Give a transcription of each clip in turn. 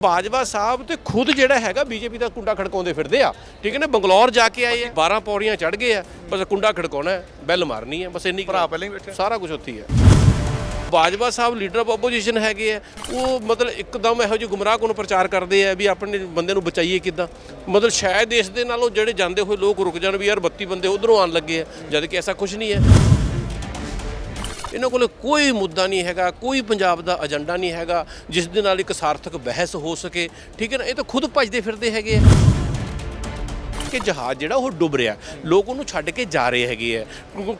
ਬਾਜਵਾ ਸਾਹਿਬ ਤੇ ਖੁਦ ਜਿਹੜਾ ਹੈਗਾ ਬੀਜੇਪੀ ਦਾ ਕੁੰਡਾ ਖੜਕਾਉਂਦੇ ਫਿਰਦੇ ਆ। ਠੀਕ ਹੈ ਨਾ? ਬੰਗਲੌਰ ਜਾ ਕੇ ਆਏ ਆ 12 ਪੌੜੀਆਂ ਚੜ ਗਏ ਆ ਬਸ ਕੁੰਡਾ ਖੜਕਾਉਣਾ ਹੈ ਬੈਲ ਮਾਰਨੀ ਹੈ ਬਸ ਇੰਨੀ ਭਰਾ ਪਹਿਲਾਂ ਹੀ ਬੈਠੇ ਸਾਰਾ ਕੁਝ ਉੱਥੇ ਹੀ ਹੈ Bajwa sahib leader of opposition ਹੈਗੇ ਆ ਉਹ ਮਤਲਬ ਇੱਕਦਮ ਇਹੋ ਜਿਹੇ ਗੁੰਮਰਾਹ ਨੂੰ ਪ੍ਰਚਾਰ ਕਰਦੇ ਆ ਵੀ ਆਪਣੇ ਬੰਦੇ ਨੂੰ ਬਚਾਈਏ ਕਿੱਦਾਂ? ਮਤਲਬ ਸ਼ਾਇਦ ਇਸ ਦੇ ਨਾਲੋਂ ਜਿਹੜੇ ਜਾਂਦੇ ਹੋਏ ਲੋਕ ਰੁਕ ਜਾਣ ਵੀ ਯਾਰ 32 ਬੰਦੇ ਉਧਰੋਂ ਆਉਣ ਲੱਗੇ ਆ ਜਦ ਕਿ ਐਸਾ ਕੁਝ ਨਹੀਂ ਹੈ। ਇਹਨਾਂ ਕੋਲ ਕੋਈ ਮੁੱਦਾ ਨਹੀਂ ਹੈਗਾ ਕੋਈ ਪੰਜਾਬ ਦਾ ਏਜੰਡਾ ਨਹੀਂ ਹੈਗਾ ਜਿਸ ਦੇ ਨਾਲ ਇੱਕ ਸਾਰਥਕ ਬਹਿਸ ਹੋ ਸਕੇ। ਠੀਕ ਹੈ ਨਾ? ਇਹ ਤਾਂ ਖੁਦ ਭਜਦੇ ਫਿਰਦੇ ਹੈਗੇ ਆ। ਕਿ ਜਹਾਜ਼ ਜਿਹੜਾ ਉਹ ਡੁੱਬ ਰਿਹਾ ਲੋਕ ਉਹਨੂੰ ਛੱਡ ਕੇ ਜਾ ਰਹੇ ਹੈਗੇ ਆ।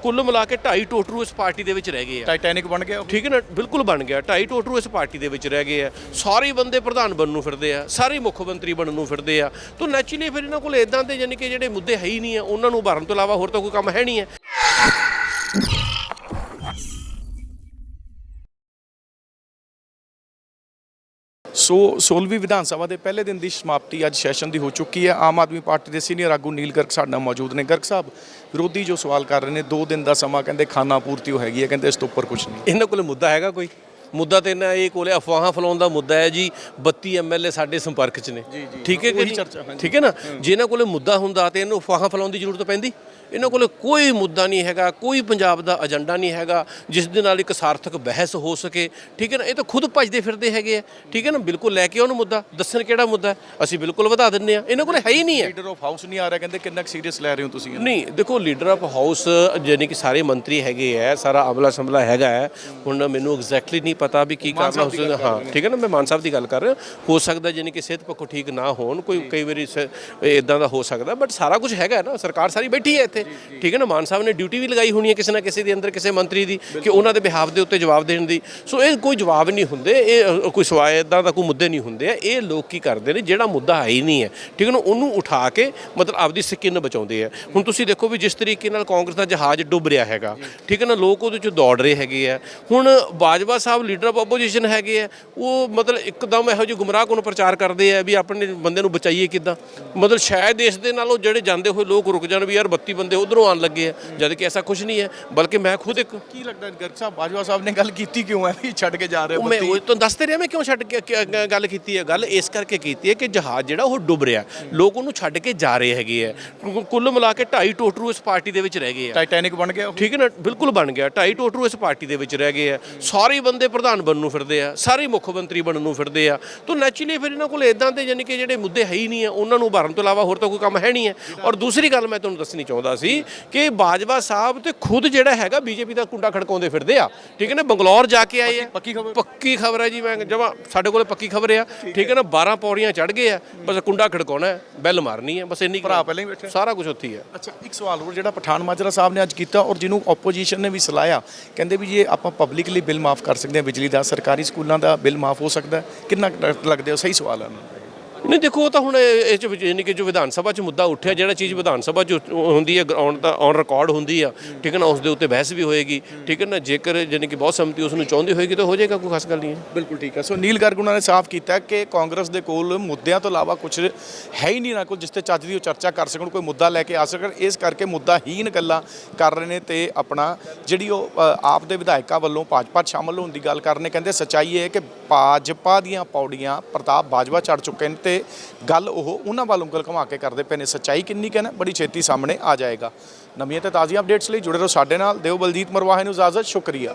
ਕੁੱਲ ਮਿਲਾ ਕੇ ਢਾਈ ਟੋਟਰੂ ਇਸ ਪਾਰਟੀ ਦੇ ਵਿੱਚ ਰਹਿ ਗਏ ਆ। ਟਾਈਟੈਨਿਕ ਬਣ ਗਿਆ। ਠੀਕ ਹੈ ਨਾ? ਬਿਲਕੁਲ ਬਣ ਗਿਆ। ਢਾਈ ਟੋਟਰੂ ਇਸ ਪਾਰਟੀ ਦੇ ਵਿੱਚ ਰਹਿ ਗਏ ਆ। ਸਾਰੇ ਬੰਦੇ ਪ੍ਰਧਾਨ ਬਣਨ ਨੂੰ ਫਿਰਦੇ ਆ। ਸਾਰੇ ਮੁੱਖ ਮੰਤਰੀ ਬਣਨ ਨੂੰ ਫਿਰਦੇ ਆ। ਤਾਂ ਨੈਚੁਰਲੀ ਫਿਰ ਇਹਨਾਂ ਕੋਲ ਇਦਾਂ ਦੇ ਯਾਨੀ ਕਿ ਜਿਹੜੇ ਮੁੱਦੇ ਹੈ ਹੀ ਨਹੀਂ ਆ ਉਹਨਾਂ ਨੂੰ ਭਰਨ ਤੋਂ ਇਲਾਵਾ ਹੋਰ ਤਾਂ ਕੋਈ ਕੰਮ ਹੈ ਨਹੀਂ ਹੈ ਸੋ 16ਵੀਂ ਵਿਧਾਨ ਸਭਾ ਦੇ ਪਹਿਲੇ ਦਿਨ ਦੀ ਸਮਾਪਤੀ ਅੱਜ ਸੈਸ਼ਨ ਦੀ ਹੋ ਚੁੱਕੀ ਹੈ। ਆਮ ਆਦਮੀ ਪਾਰਟੀ ਦੇ ਸੀਨੀਅਰ ਆਗੂ ਨੀਲ ਗਰਗ ਸਾਡੇ ਨਾਲ ਮੌਜੂਦ ਨੇ। ਗਰਗ ਸਾਹਿਬ ਵਿਰੋਧੀ ਜੋ ਸਵਾਲ ਕਰ ਰਹੇ ਨੇ 2 ਦਿਨ ਦਾ ਸਮਾਂ ਕਹਿੰਦੇ ਖਾਨਾ ਪੂਰਤੀ ਉਹ ਹੈਗੀ ਹੈ ਕਹਿੰਦੇ ਇਸ ਤੋਂ ਉੱਪਰ ਕੁਝ ਨਹੀਂ। ਇਹਨਾਂ ਕੋਲ ਮੁੱਦਾ ਹੈਗਾ ਕੋਈ? ਮੁੱਦਾ ਤੇ ਇਹਨਾਂ ਇਹ ਕੋਲੇ ਅਫਵਾਹਾਂ ਫੈਲਾਉਣ ਦਾ ਮੁੱਦਾ ਹੈ ਜੀ 32 ਐਮਐਲਏ ਸਾਡੇ ਸੰਪਰਕ 'ਚ ਨੇ। ਠੀਕ ਹੈ ਕਿ। ਠੀਕ ਹੈ ਨਾ? ਜੇ ਇਹਨਾਂ ਕੋਲੇ ਮੁੱਦਾ ਹੁੰਦਾ ਤੇ ਇਹਨੂੰ ਅਫਵਾਹਾਂ ਫੈਲਾਉਣ ਦੀ ਜ਼ਰੂਰਤ ਪੈਂਦੀ? ਇਹਨਾਂ ਕੋਲੇ ਕੋਈ ਮੁੱਦਾ ਨਹੀਂ ਹੈਗਾ ਕੋਈ ਪੰਜਾਬ ਦਾ ਏਜੰਡਾ ਨਹੀਂ ਹੈਗਾ ਜਿਸ ਦੇ ਨਾਲ ਇੱਕ ਸਾਰਥਕ ਬਹਿਸ ਹੋ ਸਕੇ। ਠੀਕ ਹੈ ਨਾ? ਇਹ ਤਾਂ ਖੁਦ ਭਜਦੇ ਫਿਰਦੇ ਹੈਗੇ ਆ। ਠੀਕ ਹੈ ਨਾ? ਬਿਲਕੁਲ ਲੈ ਕੇ ਉਹਨੂੰ ਮੁੱਦਾ ਦੱਸਣ ਕਿਹੜਾ ਮੁੱਦਾ? ਅਸੀਂ ਬਿਲਕੁਲ ਵਧਾ ਦਿੰਨੇ ਆ ਇਹਨਾਂ ਕੋਲੇ ਹੈ ਹੀ ਨਹੀਂ ਹੈ। ਲੀਡਰ ਆਫ ਹਾਊਸ ਨਹੀਂ ਆ ਰਿਹਾ ਕਹਿੰਦੇ ਕਿੰਨਾ ਸੀਰੀਅਸ ਲੈ ਰਹੇ ਹੋ ਤੁਸੀਂ? ਨਹੀਂ ਦੇਖੋ ਲੀਡਰ ਆਫ ਹਾਊਸ ਜਾਨੀ ਕਿ ਸਾਰੇ ਮੰਤਰੀ ਹੈਗੇ ਆ ਸਾਰਾ ਅਮਲਾ ਸੰਭਲਾ ਹੈਗਾ ਹੈ ਹੁਣ ਮੈਨੂੰ ਐਗਜ਼ੈਕਟਲੀ ਨਹੀਂ ਪਤਾ ਵੀ ਕੀ ਕਾਰਨ ਹੋ ਸਕਦਾ ਹਾਂ। ਠੀਕ ਹੈ ਨਾ? ਮੈਂ ਮਾਨ ਸਾਹਿਬ ਦੀ ਗੱਲ ਕਰ ਰਿਹਾ। ਹੋ ਸਕਦਾ ਜਾਨੀ ਕਿ ਸਿਹਤ ਪੱਖੋਂ ਠੀਕ ਨਾ ਹੋਣ ਕੋਈ ਕਈ ਵਾਰੀ ਇਦਾਂ ਦਾ ਹੋ ਸਕਦਾ ਬਟ ਸਾਰਾ ਕੁਝ ਹੈਗਾ ਨਾ। ਸਰਕਾਰ ਸਾਰੀ ਬੈਠੀ ਹੈ ਇੱਥੇ। ਠੀਕ ਹੈ ਨਾ ਮਾਨ ਸਾਹਿਬ ਨੇ ਡਿਊਟੀ ਵੀ ਲਗਾਈ ਹੋਣੀ ਹੈ ਕਿਸੇ ਨਾ ਕਿਸੇ ਦੇ ਅੰਦਰ ਕਿਸੇ ਮੰਤਰੀ ਦੀ ਕਿ ਉਹਨਾਂ ਦੇ ਬਿਹਾਫ ਦੇ ਉੱਤੇ ਜਵਾਬ ਦੇਣ ਦੀ। ਸੋ ਇਹ ਕੋਈ ਜਵਾਬ ਨਹੀਂ ਹੁੰਦੇ ਇਹ ਕੋਈ ਸਵਾਲ ਇਦਾਂ ਦਾ ਕੋਈ ਮੁੱਦੇ ਨਹੀਂ ਹੁੰਦੇ ਇਹ ਲੋਕ ਕੀ ਕਰਦੇ ਨੇ ਜਿਹੜਾ ਮੁੱਦਾ ਹੈ ਹੀ ਨਹੀਂ ਹੈ। ਠੀਕ ਹੈ ਨਾ ਉਹਨੂੰ ਉਠਾ ਕੇ ਮਤਲਬ ਆਪਦੀ ਸਕਿਨ ਬਚਾਉਂਦੇ ਆ। ਹੁਣ ਤੁਸੀਂ ਦੇਖੋ ਵੀ ਜਿਸ ਤਰੀਕੇ ਨਾਲ ਕਾਂਗਰਸ ਦਾ ਜਹਾਜ਼ ਡੁੱਬ ਰਿਹਾ ਹੈਗਾ ਠੀਕ ਹੈ ਨਾ ਲੋਕ ਉਹਦੇ ਚ ਦੌੜ ਰਹੇ ਹੈਗੇ ਆ। ਹੁਣ Bajwa sahib leader of opposition ਹੈਗੇ ਆ ਉਹ ਮਤਲਬ ਇੱਕਦਮ ਇਹੋ ਜਿਹੇ ਗੁੰਮਰਾਹ ਨੂੰ ਪ੍ਰਚਾਰ ਕਰਦੇ ਆ ਵੀ ਆਪਣੇ ਬੰਦੇ ਨੂੰ ਬਚਾਈਏ ਕਿੱਦਾਂ? ਮਤਲਬ ਸ਼ਾਇਦ ਇਸ ਦੇ ਨਾਲੋਂ ਜਿਹੜੇ ਜਾਂਦੇ ਹੋਏ ਲੋਕ ਰੁਕ ਜਾਣ ਵੀ ਯਾਰ 32 ਬੰਦੇ ਉਧਰੋਂ ਆਉਣ ਲੱਗੇ ਆ ਜਦ ਕਿ ਐਸਾ ਕੁਝ ਨਹੀਂ ਹੈ ਬਲਕਿ ਮੈਂ ਖੁਦ ਇੱਕ ਕੀ ਲੱਗਦਾ ਗਰਗ ਸਾਹਿਬ ਬਾਜਵਾ ਸਾਹਿਬ ਨੇ ਗੱਲ ਕੀਤੀ ਕਿਉਂ? ਹੈ ਵੀ ਛੱਡ ਕੇ ਜਾ ਰਹੇ ਹੋ ਮੈਂ ਉਹ ਤੁਹਾਨੂੰ ਦੱਸਦੇ ਰਿਹਾ ਮੈਂ ਕਿਉਂ ਛੱਡ ਕੇ ਗੱਲ ਕੀਤੀ ਹੈ? ਗੱਲ ਇਸ ਕਰਕੇ ਕੀਤੀ ਹੈ ਕਿ ਜਹਾਜ਼ ਜਿਹੜਾ ਉਹ ਡੁੱਬ ਰਿਹਾ। ਲੋਕ ਉਹਨੂੰ ਛੱਡ ਕੇ ਜਾ ਰਹੇ ਹੈਗੇ ਆ। ਕੁੱਲ ਮਿਲਾ ਕੇ ਢਾਈ ਟੋਟਰੂ ਇਸ ਪਾਰਟੀ ਦੇ ਵਿੱਚ ਰਹਿ ਗਏ ਆ। ਟਾਈਟੈਨਿਕ ਬਣ ਗਿਆ। ਠੀਕ ਹੈ ਨਾ? ਬਿਲਕੁਲ ਬਣ ਗਿਆ। ਢਾਈ ਟੋਟਰੂ ਇਸ ਪਾਰਟੀ ਦੇ ਵਿੱਚ ਰਹਿ ਗਏ ਆ। ਸਾਰੇ ਬੰਦੇ ਪ੍ਰਧਾਨ ਬਣਨ ਨੂੰ ਫਿਰਦੇ ਆ। ਸਾਰੇ ਮੁੱਖ ਮੰਤਰੀ ਬਣਨ ਨੂੰ ਫਿਰਦੇ ਆ। ਤਾਂ ਨੈਚੁਰਲੀ ਫਿਰ ਇਹਨਾਂ ਕੋਲ ਇਦਾਂ ਦੇ ਯਾਨੀ ਕਿ ਜਿਹੜੇ ਮੁੱਦੇ ਹੈ ਹੀ ਨਹੀਂ ਆ ਉਹਨਾਂ ਨੂੰ ਭਰਨ ਤੋਂ ਇਲਾਵਾ ਹੋਰ ਤਾਂ ਕੋਈ ਕੰਮ ਹੈ ਨਹੀਂ ਹੈ। ਔਰ ਦੂਸਰੀ ਗੱਲ ਮੈਂ ਤੁਹਾਨੂੰ ਦੱਸਣੀ ਚਾਹੁੰਦਾ ਸੀ ਕਿ ਬਾਜਵਾ ਸਾਹਿਬ ਤੇ ਖੁਦ ਜਿਹੜਾ ਹੈਗਾ ਬੀਜੇਪੀ ਦਾ ਕੁੰਡਾ ਖੜਕਾਉਂਦੇ ਫਿਰਦੇ ਆ। ਠੀਕ ਹੈ ਨਾ ਬੰਗਲੌਰ ਜਾ ਕੇ ਆਏ ਆ। ਪੱਕੀ ਖਬਰ? ਪੱਕੀ ਖਬਰ ਹੈ ਜੀ ਮੈਂ ਜਮਾ ਸਾਡੇ ਕੋਲੇ ਪੱਕੀ ਖਬਰ ਆ। ਠੀਕ ਹੈ। ਨਾ 12 ਪੌੜੀਆਂ ਚੜ ਗਏ ਆ ਬਸ ਕੁੰਡਾ ਖੜਕਾਉਣਾ ਬੈਲ ਮਾਰਨੀ ਹੈ ਬਸ ਇੰਨੀ ਭਰਾ ਪਹਿਲਾਂ ਹੀ ਬੈਠੇ। ਸਾਰਾ ਕੁਝ ਉੱਥੇ ਹੀ ਹੈ ਅੱਛਾ ਇੱਕ ਸਵਾਲ ਹੋਰ ਜਿਹੜਾ ਪਠਾਨ ਮਾਜਰਾ ਸਾਹਿਬ ਨੇ ਅੱਜ ਕੀਤਾ ਔਰ ਜਿਹਨੂੰ ਆਪੋਜੀਸ਼ਨ ਨੇ ਵੀ ਸਲਾਇਆ ਕਹਿੰਦੇ ਵੀ ਜੇ ਆਪਾਂ ਪਬਲਿਕਲੀ ਬਿੱਲ ਮਾਫ ਕਰ ਸਕਦੇ ਹਾਂ ਬਿਜਲੀ ਦਾ ਸਰਕਾਰੀ ਸਕੂਲਾਂ ਦਾ ਬਿੱਲ ਮਾਫ ਹੋ ਸਕਦਾ। ਕਿੰਨਾ ਲੱਗਦੇ ਹੋ? ਸਹੀ ਸਵਾਲ ਹੈ ਨਹੀਂ, ਦੇਖੋ, ਉਹ ਤਾਂ ਹੁਣ ਇਹ ਚ ਯਾਨੀ ਕਿ ਜੋ ਵਿਧਾਨ ਸਭਾ 'ਚ ਮੁੱਦਾ ਉੱਠਿਆ, ਜਿਹੜਾ ਚੀਜ਼ ਵਿਧਾਨ ਸਭਾ 'ਚ ਹੁੰਦੀ ਹੈ ਔਨ ਦਾ ਔਨ ਰਿਕਾਰਡ ਹੁੰਦੀ ਆ, ਠੀਕ ਹੈ ਨਾ ਉਸ ਦੇ ਉੱਤੇ ਬਹਿਸ ਵੀ ਹੋਏਗੀ, ਠੀਕ ਹੈ ਨਾ, ਜੇਕਰ ਯਾਨੀ ਕਿ ਬਹੁਤ ਸੰਮਤੀ ਉਸ ਨੂੰ ਚਾਹੁੰਦੀ ਹੋਏਗੀ, ਤਾਂ ਹੋ ਜਾਏਗਾ, ਕੋਈ ਖਾਸ ਗੱਲ ਨਹੀਂ ਹੈ। ਬਿਲਕੁਲ ਠੀਕ ਹੈ। ਸੋ ਨੀਲ ਗਰਗ ਉਹਨਾਂ ਨੇ ਸਾਫ਼ ਕੀਤਾ ਕਿ ਕਾਂਗਰਸ ਦੇ ਕੋਲ ਮੁੱਦਿਆਂ ਤੋਂ ਇਲਾਵਾ ਕੁਝ ਹੈ ਹੀ ਨਹੀਂ ਨਾ ਕੋਲ, ਜਿਸ ਤੇ ਚੱਜ ਦੀ ਉਹ ਚਰਚਾ ਕਰ ਸਕਣ, ਕੋਈ ਮੁੱਦਾ ਲੈ ਕੇ ਆ ਸਕਣ। ਇਸ ਕਰਕੇ ਮੁੱਦਾ ਮੁੱਦਾਹੀਨ ਗੱਲਾਂ ਕਰ ਰਹੇ ਨੇ ਤੇ ਆਪਣਾ ਜਿਹੜੀ ਉਹ ਆਪ ਦੇ ਵਿਧਾਇਕਾਂ ਵੱਲੋਂ ਭਾਜਪਾ 'ਚ ਸ਼ਾਮਲ ਹੋਣ ਦੀ ਗੱਲ ਕਰ ਰਹੇ ਨੇ। ਕਹਿੰਦੇ ਸੱਚਾਈ ਇਹ ਹੈ ਕਿ ਭਾਜਪਾ ਦੀਆਂ ਪੌੜੀਆਂ ਪ੍ਰਤਾਪ ਬਾਜਵਾ ਚੜ ਚੁੱਕੇ ਨੇ ਤੇ ਗੱਲ ਉਹ ਉਹਨਾਂ ਵੱਲ ਉਂਗਲ ਘੁਮਾ ਕੇ ਕਰਦੇ ਪਏ ਨੇ। ਸੱਚਾਈ ਕਿੰਨੀ ਕਹਿਣਾ ਬੜੀ ਛੇਤੀ ਸਾਹਮਣੇ ਆ ਜਾਏਗਾ। ਨਵੀਆਂ ਤੇ ਤਾਜ਼ੀਆਂ ਅਪਡੇਟਸ ਲਈ ਜੁੜੇ ਰਹੋ ਸਾਡੇ ਨਾਲ। ਦਿਓ ਬਲਜੀਤ ਮਰਵਾਹੇ ਨੂੰ ਇਜਾਜ਼ਤ। ਸ਼ੁਕਰੀਆ।